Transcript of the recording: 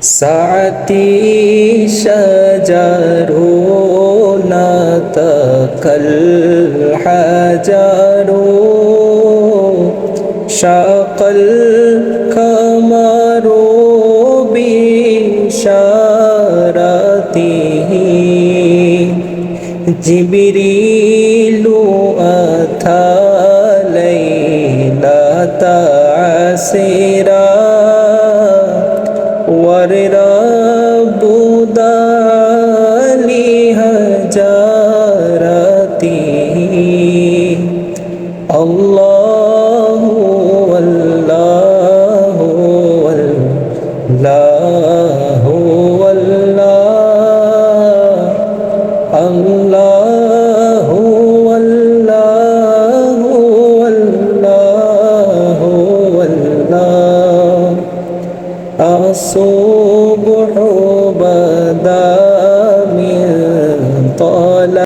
ساعتي شجرنا الحجر شاق القمر بشارته جبريل أتى ليلة عسيرا বুদালি হজারাতি আল্লাহ আল্লাহ আল্লাহ আল্লাহ الصبح بدا